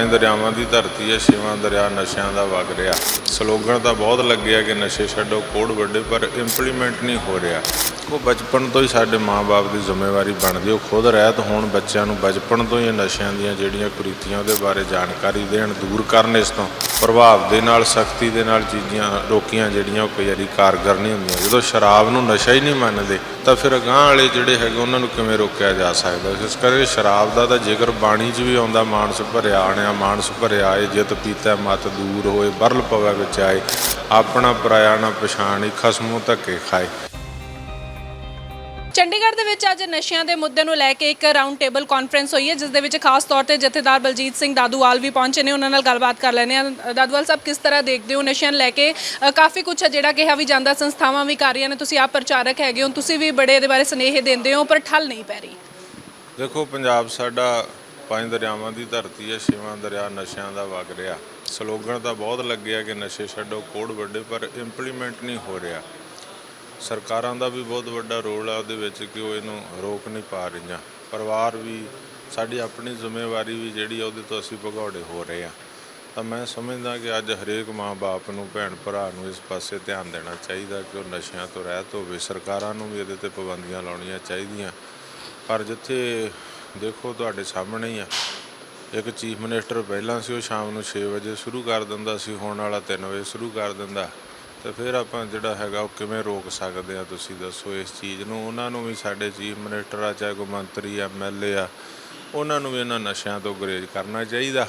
ਪੰਜ ਦਰਿਆਵਾਂ ਦੀ ਧਰਤੀ ਹੈ, ਛੇਵਾਂ ਦਰਿਆ ਨਸ਼ਿਆਂ ਦਾ ਵਗ ਰਿਹਾ। ਸਲੋਗਨ ਤਾਂ ਬਹੁਤ ਲੱਗਿਆ ਕਿ ਨਸ਼ੇ ਛੱਡੋ ਕੋੜ ਵੱਡੇ, ਪਰ ਇੰਪਲੀਮੈਂਟ ਨਹੀਂ ਹੋ ਰਿਹਾ। ਉਹ ਬਚਪਨ ਤੋਂ ਹੀ ਸਾਡੇ ਮਾਪੇ ਦੀ ਜ਼ਿੰਮੇਵਾਰੀ ਬਣਦੀ ਉਹ ਖੁਦ ਰਹਿਤ ਹੋਣ ਬੱਚਿਆਂ ਨੂੰ ਬਚਪਨ ਤੋਂ ਹੀ ਨਸ਼ਿਆਂ ਦੀਆਂ ਜਿਹੜੀਆਂ ਕੁਰੀਤੀਆਂ, ਉਹਦੇ ਬਾਰੇ ਜਾਣਕਾਰੀ ਦੇਣ, ਦੂਰ ਕਰਨ ਇਸ ਤੋਂ। ਪ੍ਰਭਾਵ ਦੇ ਨਾਲ, ਸਖਤੀ ਦੇ ਨਾਲ ਚੀਜ਼ਾਂ, ਰੋਕੀਆਂ ਜਿਹੜੀਆਂ ਉਹ ਕਈ ਵਾਰੀ ਕਾਰਗਰ ਨਹੀਂ ਹੁੰਦੀਆਂ। ਜਦੋਂ ਸ਼ਰਾਬ ਨੂੰ ਨਸ਼ਾ ਹੀ ਨਹੀਂ ਮੰਨਦੇ, ਤਾਂ ਫਿਰ ਅਗਾਂਹ ਵਾਲੇ ਜਿਹੜੇ ਹੈਗੇ, ਉਹਨਾਂ ਨੂੰ ਕਿਵੇਂ ਰੋਕਿਆ ਜਾ ਸਕਦਾ? ਇਸ ਕਰਕੇ ਸ਼ਰਾਬ ਦਾ ਤਾਂ ਜ਼ਿਕਰ ਬਾਣੀ 'ਚ ਵੀ ਆਉਂਦਾ, ਮਾਨਸ ਭਰਿਆ ਆਣਿਆ, ਮਾਨਸ ਭਰਿਆ ਏ ਜਿਤ ਪੀਤਾ ਮਤ ਦੂਰ ਹੋਏ, ਬਰਲ ਪਵੇ ਵਿੱਚ ਆਏ, ਆਪਣਾ ਪਰਾਇਆ ਨਾ ਪਛਾਣੀ, ਖਸਮੋਂ ਧੱਕੇ ਖਾਏ। ਚੰਡੀਗੜ੍ਹ ਦੇ ਵਿੱਚ ਅੱਜ ਨਸ਼ਿਆਂ ਦੇ ਮੁੱਦੇ ਨੂੰ ਲੈ ਕੇ ਇੱਕ ਰਾਉਂਡ ਟੇਬਲ ਕਾਨਫਰੰਸ ਹੋਈ ਹੈ ਜਿਸ ਦੇ ਵਿੱਚ ਖਾਸ ਤੌਰ ਤੇ ਜਥੇਦਾਰ ਬਲਜੀਤ ਸਿੰਘ ਦਾਦੂਵਾਲ ਵੀ ਪਹੁੰਚੇ ਨੇ। ਉਹਨਾਂ ਨਾਲ ਗੱਲਬਾਤ ਕਰ ਲੈਣੇ ਆ ਦਾਦੂਵਾਲ ਸਾਹਿਬ ਕਿਸ ਤਰ੍ਹਾਂ ਦੇਖਦੇ ਹੋ ਨਸ਼ਿਆਂ ਲੈ ਕੇ? ਅ, ਕਾਫੀ ਕੁਝ ਹੈ ਜਿਹੜਾ ਕਿਹਾ ਵੀ ਜਾਂਦਾ ਸੰਸਥਾਵਾਂ ਵੀ ਕਰ ਰਹੀਆਂ ਨੇ। ਤੁਸੀਂ ਆਪ ਪ੍ਰਚਾਰਕ ਹੈਗੇ ਹੋ ਤੁਸੀਂ ਵੀ ਬੜੇ ਇਹਦੇ ਬਾਰੇ ਸਨੇਹ ਦਿੰਦੇ ਹੋ ਪਰ ਠੱਲ ਨਹੀਂ ਪੈ ਰਹੀ। ਦੇਖੋ ਪੰਜਾਬ ਸਾਡਾ ਪੰਜ ਦਰਿਆਵਾਂ ਦੀ ਧਰਤੀ ਹੈ ਛੇਵਾਂ ਦਰਿਆ ਨਸ਼ਿਆਂ ਦਾ ਵਗ ਰਿਹਾ। ਸਲੋਗਨ ਤਾਂ ਬਹੁਤ ਲੱਗਿਆ ਕਿ ਨਸ਼ੇ ਛੱਡੋ ਕੋੜ ਵੱਡੇ ਪਰ ਇੰਪਲੀਮੈਂਟ ਨਹੀਂ ਹੋ ਰਿਹਾ। ਸਰਕਾਰਾਂ ਦਾ ਵੀ ਬਹੁਤ ਵੱਡਾ ਰੋਲ ਆ ਉਹਦੇ ਵਿੱਚ ਕਿ ਉਹ ਇਹਨੂੰ ਰੋਕ ਨਹੀਂ ਪਾ ਰਹੀਆਂ। ਪਰਿਵਾਰ ਵੀ, ਸਾਡੀ ਆਪਣੀ ਜ਼ਿੰਮੇਵਾਰੀ ਵੀ ਜਿਹੜੀ ਆ ਉਹਦੇ ਤੋਂ ਅਸੀਂ ਭਗੌੜੇ ਹੋ ਰਹੇ ਆ। ਤਾਂ ਮੈਂ ਸਮਝਦਾ ਕਿ ਅੱਜ ਹਰੇਕ ਮਾਂ-ਬਾਪ ਨੂੰ ਭੈਣ ਭਰਾ ਨੂੰ ਇਸ ਪਾਸੇ ਧਿਆਨ ਦੇਣਾ ਚਾਹੀਦਾ ਕਿ ਉਹ ਨਸ਼ਿਆਂ ਤੋਂ ਰਹਿਤ ਹੋਵੇ। ਸਰਕਾਰਾਂ ਨੂੰ ਵੀ ਇਹਦੇ ਤੇ ਪਾਬੰਦੀਆਂ ਲਾਉਣੀਆਂ ਚਾਹੀਦੀਆਂ। ਪਰ ਜਿੱਥੇ ਦੇਖੋ ਤੁਹਾਡੇ ਸਾਹਮਣੇ ਹੀ ਆ। ਇੱਕ ਚੀਫ ਮਿਨਿਸਟਰ ਪਹਿਲਾਂ ਸੀ, ਉਹ ਸ਼ਾਮ ਨੂੰ 6 ਵਜੇ ਸ਼ੁਰੂ ਕਰ ਦਿੰਦਾ ਸੀ, ਹੁਣ ਵਾਲਾ 3 ਵਜੇ ਸ਼ੁਰੂ ਕਰ ਦਿੰਦਾ। ਤੇ ਫਿਰ ਆਪਾਂ ਜਿਹੜਾ ਹੈਗਾ ਉਹ ਕਿਵੇਂ ਰੋਕ ਸਕਦੇ ਆ ਤੁਸੀਂ ਦੱਸੋ ਇਸ ਚੀਜ਼ ਨੂੰ? ਉਹਨਾਂ ਨੂੰ ਵੀ ਸਾਡੇ ਚੀਫ ਮਿਨਿਸਟਰ ਆ, ਚਾਹੇ ਕੋਈ ਮੰਤਰੀ ਐਮਐਲਏ ਆ, ਉਹਨਾਂ ਨੂੰ ਵੀ ਇਹਨਾਂ ਨਸ਼ਿਆਂ ਤੋਂ ਗੁਰੇਜ਼ ਕਰਨਾ ਚਾਹੀਦਾ।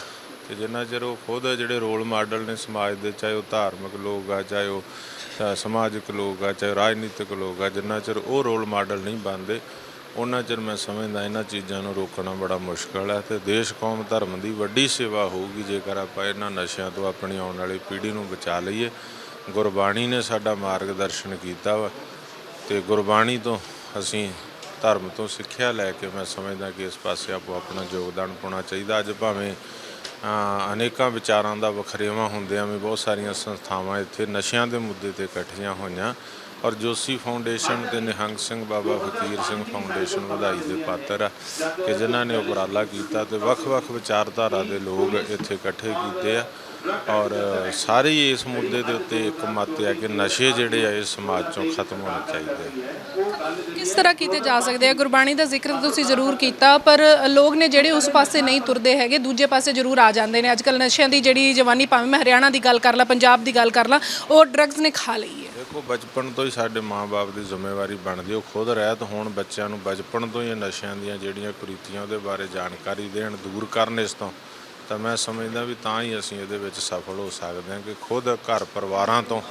ਤੇ ਜਿੰਨਾ ਚਿਰ ਉਹ ਖੁਦ ਜਿਹੜੇ ਰੋਲ ਮਾਡਲ ਨੇ ਸਮਾਜ ਦੇ, ਚਾਹੇ ਉਹ ਧਾਰਮਿਕ ਲੋਕ ਆ, ਚਾਹੇ ਉਹ ਸਮਾਜਿਕ ਲੋਕ ਆ, ਚਾਹੇ ਰਾਜਨੀਤਿਕ ਲੋਕ ਆ, ਜਿੰਨਾ ਚਿਰ ਉਹ ਰੋਲ ਮਾਡਲ ਨਹੀਂ ਬਣਦੇ, ਉਹਨਾਂ ਚਿਰ ਮੈਂ ਸਮਝਦਾ ਇਹਨਾਂ ਚੀਜ਼ਾਂ ਨੂੰ ਰੋਕਣਾ ਬੜਾ ਮੁਸ਼ਕਲ ਹੈ ਤੇ ਦੇਸ਼, ਕੌਮ, ਧਰਮ ਦੀ ਵੱਡੀ ਸੇਵਾ ਹੋਊਗੀ ਜੇਕਰ ਆਪਾਂ ਇਹਨਾਂ ਨਸ਼ਿਆਂ ਤੋਂ ਆਪਣੀ ਆਉਣ ਵਾਲੀ ਪੀੜ੍ਹੀ ਨੂੰ ਬਚਾ ਲਈਏ। ਗੁਰਬਾਣੀ ਨੇ ਸਾਡਾ ਮਾਰਗਦਰਸ਼ਨ ਕੀਤਾ ਵਾ ਤੇ ਗੁਰਬਾਣੀ ਤੋਂ ਅਸੀਂ ਧਰਮ ਤੋਂ ਸਿੱਖਿਆ ਲੈ ਕੇ ਮੈਂ ਸਮਝਦਾ ਕਿ ਇਸ ਪਾਸੇ ਆਪੋ ਆਪਣਾ ਯੋਗਦਾਨ ਪਾਉਣਾ ਚਾਹੀਦਾ। ਅੱਜ ਭਾਵੇਂ ਅਨੇਕਾਂ ਵਿਚਾਰਾਂ ਦਾ ਵਖਰੇਵਾਂ ਹੁੰਦਿਆਂ ਵੀ ਬਹੁਤ ਸਾਰੀਆਂ ਸੰਸਥਾਵਾਂ ਇੱਥੇ ਨਸ਼ਿਆਂ ਦੇ ਮੁੱਦੇ ਤੇ ਇਕੱਠੀਆਂ ਹੋਈਆਂ ਔਰ ਜੋਸ਼ੀ ਫਾਊਂਡੇਸ਼ਨ ਤੇ ਨਿਹੰਗ ਸਿੰਘ ਬਾਬਾ ਫਕੀਰ ਸਿੰਘ ਫਾਊਂਡੇਸ਼ਨ ਵਧਾਈ ਦੇ ਪਾਤਰ ਆ ਕਿ ਜਿਨ੍ਹਾਂ ਨੇ ਉਪਰਾਲਾ ਕੀਤਾ ਤੇ ਵੱਖ-ਵੱਖ ਵਿਚਾਰਧਾਰਾ ਦੇ ਲੋਕ ਇੱਥੇ ਇਕੱਠੇ ਕੀਤੇ ਆ। ਔਰ ਸਾਰੇ ਹੀ ਇਸ ਮੁੱਦੇ ਦੇ ਉੱਤੇ ਇੱਕ ਮਤ ਆ ਕਿ ਨਸ਼ੇ ਜਿਹੜੇ ਆ ਇਸ ਸਮਾਜ ਚੋਂ ਖਤਮ ਹੋਣੇ ਚਾਹੀਦੇ ਕਿਸ ਤਰ੍ਹਾਂ ਕੀਤੇ ਜਾ ਸਕਦੇ ਆ? ਗੁਰਬਾਣੀ ਦਾ ਜ਼ਿਕਰ ਤੁਸੀਂ ਜ਼ਰੂਰ ਕੀਤਾ ਪਰ ਲੋਕ ਨੇ ਜਿਹੜੇ ਉਸ ਪਾਸੇ ਨਹੀਂ ਤੁਰਦੇ ਹੈਗੇ ਦੂਜੇ ਪਾਸੇ ਜ਼ਰੂਰ ਆ ਜਾਂਦੇ ਨੇ। ਅੱਜ ਕੱਲ ਨਸ਼ਿਆਂ ਦੀ ਜਿਹੜੀ ਜਵਾਨੀ ਭਾਵੇਂ ਮੈਂ ਹਰਿਆਣਾ ਦੀ ਗੱਲ ਕਰ ਲਾਂ ਪੰਜਾਬ ਦੀ ਗੱਲ ਕਰ ਲਾਂ ਉਹ ਡਰੱਗਸ ਨੇ ਖਾ ਲਈ ਹੈ। ਦੇਖੋ ਬਚਪਨ ਤੋਂ ਹੀ ਸਾਡੇ ਮਾਪੇ ਦੀ ਜ਼ਿੰਮੇਵਾਰੀ ਬਣਦੀ ਉਹ ਖੁਦ ਰਹਿਤ ਹੋਣ ਬੱਚਿਆਂ ਨੂੰ ਬਚਪਨ ਤੋਂ ਹੀ ਨਸ਼ਿਆਂ ਦੀਆਂ ਜਿਹੜੀਆਂ ਕੁਰੀਤੀਆਂ ਉਹਦੇ ਬਾਰੇ ਜਾਣਕਾਰੀ ਦੇਣ ਦੂਰ ਕਰਨ ਇਸ ਤੋਂ। ਤਾਂ ਮੈਂ ਸਮਝਦਾ ਵੀ ਤਾਂ ਹੀ ਅਸੀਂ ਇਹਦੇ ਵਿੱਚ ਸਫਲ ਹੋ ਸਕਦੇ ਹਾਂ ਕਿ ਖੁਦ ਘਰ ਪਰਿਵਾਰਾਂ ਤੋਂ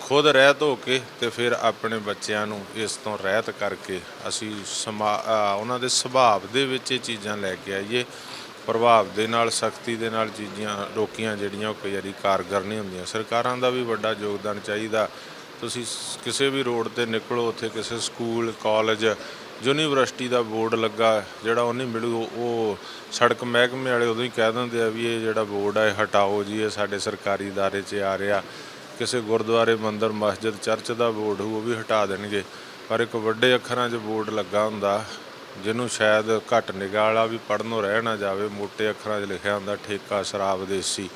ਖੁਦ ਰਹਿਤ ਹੋ ਕੇ ਤੇ ਫਿਰ ਆਪਣੇ ਬੱਚਿਆਂ ਨੂੰ ਇਸ ਤੋਂ ਰਹਿਤ ਕਰਕੇ ਅਸੀਂ ਸਮਾ ਉਹਨਾਂ ਦੇ ਸੁਭਾਅ ਦੇ ਵਿੱਚ ਇਹ ਚੀਜ਼ਾਂ ਲੈ ਕੇ ਆਈਏ। ਪ੍ਰਭਾਵ ਦੇ ਨਾਲ, ਸਖਤੀ ਦੇ ਨਾਲ ਚੀਜ਼ਾਂ, ਰੋਕੀਆਂ ਜਿਹੜੀਆਂ ਉਹ ਕਈ ਵਾਰੀ ਕਾਰਗਰ ਨਹੀਂ ਹੁੰਦੀਆਂ। ਸਰਕਾਰਾਂ ਦਾ ਵੀ ਵੱਡਾ ਯੋਗਦਾਨ ਚਾਹੀਦਾ। ਤੁਸੀਂ ਕਿਸੇ ਵੀ ਰੋਡ ਤੇ ਨਿਕਲੋ, ਉੱਥੇ ਕਿਸੇ ਸਕੂਲ, ਕਾਲਜ ਯੂਨੀਵਰਸਿਟੀ ਦਾ ਬੋਰਡ ਲੱਗਾ ਜਿਹੜਾ ਉਹ ਨਹੀਂ ਮਿਲੂ, ਉਹ- ਸੜਕ ਮਹਿਕਮੇ ਵਾਲੇ ਉਦੋਂ ਹੀ ਕਹਿ ਦਿੰਦੇ ਆ ਵੀ ਇਹ ਜਿਹੜਾ ਬੋਰਡ ਆ, ਇਹ ਹਟਾਓ ਜੀ, ਇਹ ਸਾਡੇ ਸਰਕਾਰੀ ਦਾਇਰੇ 'ਚ ਆ ਰਿਹਾ। ਕਿਸੇ ਗੁਰਦੁਆਰੇ, ਮੰਦਿਰ, ਮਸਜਿਦ, ਚਰਚ ਦਾ ਬੋਰਡ ਹੋਊ, ਉਹ ਵੀ ਹਟਾ ਦੇਣਗੇ। ਪਰ ਇੱਕ ਵੱਡੇ ਅੱਖਰਾਂ 'ਚ ਬੋਰਡ ਲੱਗਾ ਹੁੰਦਾ, ਜਿਹਨੂੰ ਸ਼ਾਇਦ ਘੱਟ ਨਿਗਾਹ ਵਾਲਾ ਵੀ ਪੜਨੋਂ ਰਹਿ ਨਾ ਜਾਵੇ ਮੋٹے ਅੱਖਰਾਂ 'ਚ ਲਿਖਿਆ ਹੁੰਦਾ, ਠੇਕਾ ਸ਼ਰਾਬ ਦੇਸੀ,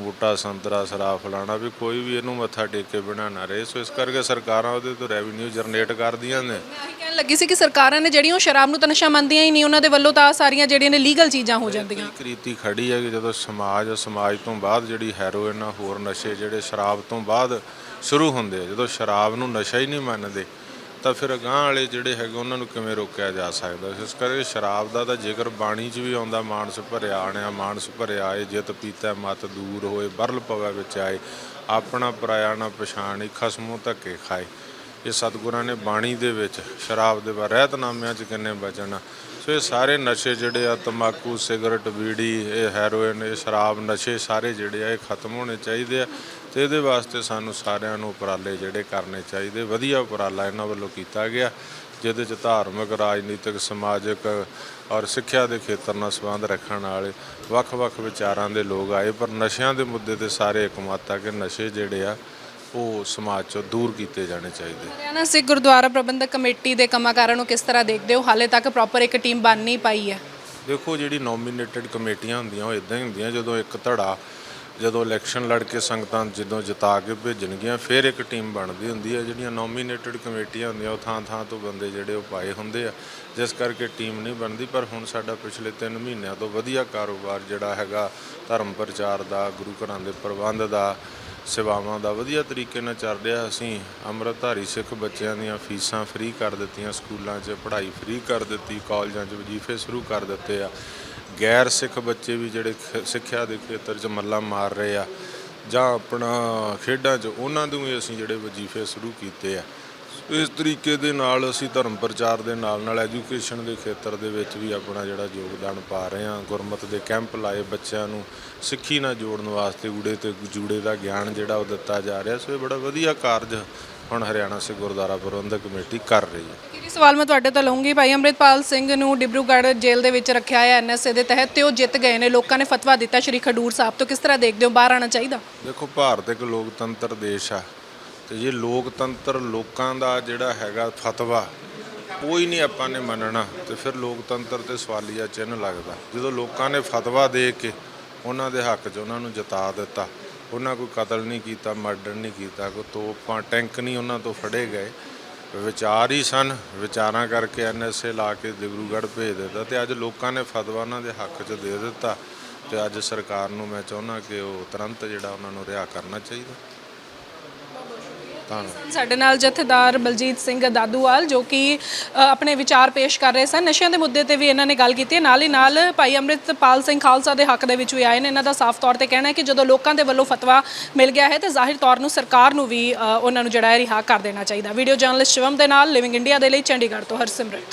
ਬੂਟਾ ਸੰਤਰਾ, ਸ਼ਰਾਬ ਫਲਾਣਾ, ਵੀ ਕੋਈ ਵੀ ਇਹਨੂੰ ਮੱਥਾ ਟੇਕੇ ਕੇ ਨਾ ਰਹੇ। ਸੋ ਇਸ ਕਰਕੇ ਸਰਕਾਰਾਂ ਉਹਦੇ ਤੋਂ ਰੈਵਨਿਊ ਜਨਰੇਟ ਕਰਦੀਆਂ ਨੇ। ਲੱਗੀ ਸੀ ਕਿ ਸਰਕਾਰਾਂ ਨੇ ਜਿਹੜੀਆਂ ਉਹ ਸ਼ਰਾਬ ਨੂੰ ਤਾਂ ਨਸ਼ਾ ਮੰਨਦੀਆਂ ਹੀ ਨਹੀਂ ਉਹਨਾਂ ਦੇ ਵੱਲੋਂ ਤਾਂ ਸਾਰੀਆਂ ਜਿਹੜੀਆਂ ਨੇ ਲੀਗਲ ਚੀਜ਼ਾਂ ਹੋ ਜਾਂਦੀਆਂ। ਇੱਕ ਰੀਤੀ ਖੜੀ ਹੈ ਕਿ ਜਦੋਂ ਸਮਾਜ ਸਮਾਜ ਤੋਂ ਬਾਅਦ ਜਿਹੜੀ ਹੈਰੋਇਨ ਆ ਹੋਰ ਨਸ਼ੇ ਜਿਹੜੇ ਸ਼ਰਾਬ ਤੋਂ ਬਾਅਦ ਸ਼ੁਰੂ ਹੁੰਦੇ ਆ ਜਦੋਂ ਸ਼ਰਾਬ ਨੂੰ ਨਸ਼ਾ ਹੀ ਨਹੀਂ ਮੰਨਦੇ ਤਾਂ ਫਿਰ ਅਗਾਂਹ ਵਾਲੇ ਜਿਹੜੇ ਹੈਗੇ ਉਹਨਾਂ ਨੂੰ ਕਿਵੇਂ ਰੋਕਿਆ ਜਾ ਸਕਦਾ? ਇਸ ਕਰਕੇ ਸ਼ਰਾਬ ਦਾ ਤਾਂ ਜ਼ਿਕਰ ਬਾਣੀ 'ਚ ਵੀ ਆਉਂਦਾ ਮਾਨਸ ਭਰਿਆ ਆਣਿਆ ਮਾਨਸ ਭਰਿਆ ਏ ਜਿਤ ਪੀਤਾ ਮਤ ਦੂਰ ਹੋਏ ਬਰਲ ਪਵੇ ਵਿੱਚ ਆਏ ਆਪਣਾ ਪਰਾਇਆ ਨਾ ਪਛਾਣੀ ਖਸਮੋਂ ਧੱਕੇ ਖਾਏ। ਇਹ ਸਤਿਗੁਰਾਂ ਨੇ ਬਾਣੀ ਦੇ ਵਿੱਚ, ਸ਼ਰਾਬ ਦੇ ਬਾਰੇ ਰਹਿਤਨਾਮਿਆਂ 'ਚ ਕਿੰਨੇ ਬਚਨ ਆ। ਸੋ ਇਹ ਸਾਰੇ ਨਸ਼ੇ ਜਿਹੜੇ ਆ, ਤੰਬਾਕੂ, ਸਿਗਰਟ, ਬੀੜੀ, ਇਹ ਹੈਰੋਇਨ, ਇਹ ਸ਼ਰਾਬ ਨਸ਼ੇ ਸਾਰੇ ਜਿਹੜੇ ਆ, ਇਹ ਖਤਮ ਹੋਣੇ ਚਾਹੀਦੇ ਆ ਤੇ ਇਹਦੇ ਵਾਸਤੇ ਸਾਨੂੰ ਸਾਰਿਆਂ ਨੂੰ ਉਪਰਾਲੇ ਜਿਹੜੇ ਕਰਨੇ ਚਾਹੀਦੇ ਵਧੀਆ ਉਪਰਾਲਾ ਇਹਨਾਂ ਵੱਲੋਂ ਕੀਤਾ ਗਿਆ, ਜਿਹਦੇ 'ਚ ਧਾਰਮਿਕ, ਰਾਜਨੀਤਿਕ, ਸਮਾਜਿਕ ਔਰ ਸਿੱਖਿਆ ਦੇ ਖੇਤਰ ਨਾਲ ਸੰਬੰਧ ਰੱਖਣ ਵਾਲੇ ਵੱਖ-ਵੱਖ ਵਿਚਾਰਾਂ ਦੇ ਲੋਕ ਆਏ ਪਰ ਨਸ਼ਿਆਂ ਦੇ ਮੁੱਦੇ ਤੇ ਸਾਰੇ ਇਕਮਤ ਆ ਕਿ ਨਸ਼ੇ ਜਿਹੜੇ ਆ ਉਹ ਸਮਾਜ ਚੋਂ ਦੂਰ ਕੀਤੇ ਜਾਣੇ ਚਾਹੀਦੇ। ਹਰਿਆਣਾ ਸਿੱਖ ਗੁਰਦੁਆਰਾ ਪ੍ਰਬੰਧਕ ਕਮੇਟੀ ਦੇ ਕੰਮਾਂ ਕਾਰਾਂ ਨੂੰ ਕਿਸ ਤਰ੍ਹਾਂ ਦੇਖਦੇ ਹੋ? ਹਾਲੇ ਤੱਕ ਪ੍ਰੋਪਰ ਇੱਕ ਟੀਮ ਬਣ ਨਹੀਂ ਪਾਈ ਹੈ। ਦੇਖੋ ਜਿਹੜੀ ਨੋਮੀਨੇਟਡ ਕਮੇਟੀਆਂ ਹੁੰਦੀਆਂ ਉਹ ਇਦਾਂ ਹੀ ਹੁੰਦੀਆਂ ਜਦੋਂ ਇੱਕ ਧੜਾ ਜਦੋਂ ਇਲੈਕਸ਼ਨ ਲੜ ਕੇ ਸੰਗਤਾਂ ਜਦੋਂ ਜਿਤਾ ਕੇ ਭੇਜਣਗੀਆਂ ਫਿਰ ਇੱਕ ਟੀਮ ਬਣਦੀ ਹੁੰਦੀ ਹੈ। ਜਿਹੜੀਆਂ ਨੋਮੀਨੇਟਡ ਕਮੇਟੀਆਂ ਹੁੰਦੀਆਂ ਉਹ ਥਾਂ ਥਾਂ ਤੋਂ ਬੰਦੇ ਜਿਹੜੇ ਉਹ ਪਾਏ ਹੁੰਦੇ ਆ। ਜਿਸ ਕਰਕੇ ਟੀਮ ਨਹੀਂ ਬਣਦੀ ਪਰ ਹੁਣ ਸਾਡਾ ਪਿਛਲੇ 3 ਮਹੀਨਿਆਂ ਤੋਂ ਵਧੀਆ ਕਾਰੋਬਾਰ ਜਿਹੜਾ ਹੈਗਾ ਧਰਮ ਪ੍ਰਚਾਰ ਦਾ ਗੁਰੂ ਘਰਾਂ ਦੇ ਪ੍ਰਬੰਧ ਦਾ ਸੇਵਾਵਾਂ ਦਾ ਵਧੀਆ ਤਰੀਕੇ ਨਾਲ ਚੱਲ ਰਿਹਾ। ਅਸੀਂ ਅੰਮ੍ਰਿਤਧਾਰੀ ਸਿੱਖ ਬੱਚਿਆਂ ਦੀਆਂ ਫੀਸਾਂ ਫ੍ਰੀ ਕਰ ਦਿੱਤੀਆਂ, ਸਕੂਲਾਂ 'ਚ ਪੜ੍ਹਾਈ ਫ੍ਰੀ ਕਰ ਦਿੱਤੀ, ਕਾਲਜਾਂ 'ਚ ਵਜ਼ੀਫੇ ਸ਼ੁਰੂ ਕਰ ਦਿੱਤੇ ਆ। ਗੈਰ ਸਿੱਖ ਬੱਚੇ ਵੀ ਜਿਹੜੇ ਖ- ਸਿੱਖਿਆ ਦੇ ਖੇਤਰ 'ਚ ਮੱਲਾ ਮਾਰ ਰਹੇ ਆ ਜਾਂ ਆਪਣਾ ਖੇਡਾਂ 'ਚ, ਉਹਨਾਂ ਨੂੰ ਵੀ ਅਸੀਂ ਜਿਹੜੇ ਵਜ਼ੀਫੇ ਸ਼ੁਰੂ ਕੀਤੇ ਆ। ਇਸ ਤਰੀਕੇ ਦੇ ਨਾਲ ਅਸੀਂ ਧਰਮ ਪ੍ਰਚਾਰ ਦੇ ਨਾਲ ਨਾਲ ਐਜੂਕੇਸ਼ਨ ਦੇ ਖੇਤਰ ਦੇ ਵਿੱਚ ਵੀ ਆਪਣਾ ਜਿਹੜਾ ਯੋਗਦਾਨ ਪਾ ਰਹੇ ਹਾਂ। ਗੁਰਮਤ ਦੇ ਕੈਂਪ ਲਾਏ ਬੱਚਿਆਂ ਨੂੰ ਸਿੱਖੀ ਨਾਲ ਜੋੜਨ ਵਾਸਤੇ ਊੜੇ ਤੇ ਜੂੜੇ ਦਾ ਗਿਆਨ ਜਿਹੜਾ ਉਹ ਦਿੱਤਾ ਜਾ ਰਿਹਾ। ਸੋ ਇਹ ਬੜਾ ਵਧੀਆ ਕਾਰਜ ਹੁਣ ਹਰਿਆਣਾ ਸਿੱਖ ਗੁਰਦੁਆਰਾ ਪ੍ਰਬੰਧਕ ਕਮੇਟੀ ਕਰ ਰਹੀ ਹੈ। ਅਖੀਰੀ ਸਵਾਲ ਮੈਂ ਤੁਹਾਡੇ ਤੋਂ ਲਵਾਂਗੀ ਭਾਈ ਅੰਮ੍ਰਿਤਪਾਲ ਸਿੰਘ ਨੂੰ ਡਿਬਰੂਗੜ੍ਹ ਜੇਲ੍ਹ ਦੇ ਵਿੱਚ ਰੱਖਿਆ ਹੈ ਐਨਐਸਏ ਦੇ ਤਹਿਤ ਤੇ ਉਹ ਜਿੱਤ ਗਏ ਨੇ। ਲੋਕਾਂ ਨੇ ਫਤਵਾ ਦਿੱਤਾ ਸ਼੍ਰੀ ਖਡੂਰ ਸਾਹਿਬ ਤੋਂ। ਕਿਸ ਤਰ੍ਹਾਂ ਦੇਖਦੇ ਹੋ? ਬਾਹਰ ਆਣਾ ਚਾਹੀਦਾ? ਦੇਖੋ ਭਾਰਤ ਇੱਕ ਲੋਕਤੰਤਰ ਦੇਸ਼ ਆ ਤੇ ਜੇ ਲੋਕਤੰਤਰ ਲੋਕਾਂ ਦਾ ਜਿਹੜਾ ਹੈਗਾ ਫਤਵਾ, ਕੋਈ ਨਹੀਂ ਆਪਾਂ ਨੇ ਮੰਨਣਾ ਤੇ ਫਿਰ ਲੋਕਤੰਤਰ ਤੇ ਸਵਾਲੀਆ ਚਿੰਨ੍ਹ ਲੱਗਦਾ। ਜਦੋਂ ਲੋਕਾਂ ਨੇ ਫਤਵਾ ਦੇ ਕੇ ਉਹਨਾਂ ਦੇ ਹੱਕ 'ਚ ਉਹਨਾਂ ਨੂੰ ਜਿਤਾ ਦਿੱਤਾ, ਉਹਨਾਂ ਕੋਈ ਕਤਲ ਨਹੀਂ ਕੀਤਾ, ਮਰਡਰ ਨਹੀਂ ਕੀਤਾ, ਕੋਈ ਤੋਪਾਂ, ਟੈਂਕ ਨਹੀਂ ਉਹਨਾਂ ਤੋਂ ਫੜੇ ਗਏ, ਵਿਚਾਰ ਹੀ ਸਨ, ਵਿਚਾਰਾਂ ਕਰਕੇ ਐਨਐਸਏ ਲਾ ਕੇ ਦਿਬਰੂਗੜ੍ਹ ਭੇਜ ਦਿੱਤਾ ਤੇ ਅੱਜ ਲੋਕਾਂ ਨੇ ਫਤਵਾ ਉਹਨਾਂ ਦੇ ਹੱਕ 'ਚ ਦੇ ਦਿੱਤਾ ਤੇ ਅੱਜ ਸਰਕਾਰ ਨੂੰ ਮੈਂ ਚਾਹੁੰਦਾ ਕਿ ਉਹ ਤੁਰੰਤ ਜਿਹੜਾ ਉਹਨਾਂ ਨੂੰ ਰਿਹਾ ਕਰਨਾ ਚਾਹੀਦਾ। ਧੰਨਵਾਦ ਸਾਡੇ ਨਾਲ ਜਥੇਦਾਰ ਬਲਜੀਤ ਸਿੰਘ ਦਾਦੂਵਾਲ ਜੋ ਕਿ ਅ, ਆਪਣੇ ਵਿਚਾਰ ਪੇਸ਼ ਕਰ ਰਹੇ ਸਨ। ਨਸ਼ਿਆਂ ਦੇ ਮੁੱਦੇ ਤੇ ਵੀ ਇਹਨਾਂ ਨੇ ਗੱਲ ਕੀਤੀ ਹੈ। ਨਾਲ ਹੀ ਨਾਲ ਭਾਈ ਅੰਮ੍ਰਿਤਪਾਲ ਸਿੰਘ ਖਾਲਸਾ ਦੇ ਹੱਕ ਦੇ ਵਿੱਚ ਵੀ ਆਏ ਨੇ। ਇਹਨਾਂ ਦਾ ਸਾਫ਼ ਤੌਰ ਤੇ ਕਹਿਣਾ ਹੈ ਕਿ ਜਦੋਂ ਲੋਕਾਂ ਦੇ ਵੱਲੋਂ ਫਤਵਾ ਮਿਲ ਗਿਆ ਹੈ ਤੇ ਜ਼ਾਹਿਰ ਤੌਰ ਨੂੰ ਸਰਕਾਰ ਨੂੰ ਵੀ ਅ, ਉਹਨਾਂ ਨੂੰ ਜਿਹੜਾ ਹੈ ਰਿਹਾ ਕਰ ਦੇਣਾ ਚਾਹੀਦਾ। ਵੀਡੀਓ ਜਰਨਲਿਸਟ ਸ਼ਿਵਮ ਦੇ ਨਾਲ ਲਿਵਿੰਗ ਇੰਡੀਆ ਦੇ ਲਈ ਚੰਡੀਗੜ੍ਹ ਤੋਂ ਹਰਸਿਮਰਤ।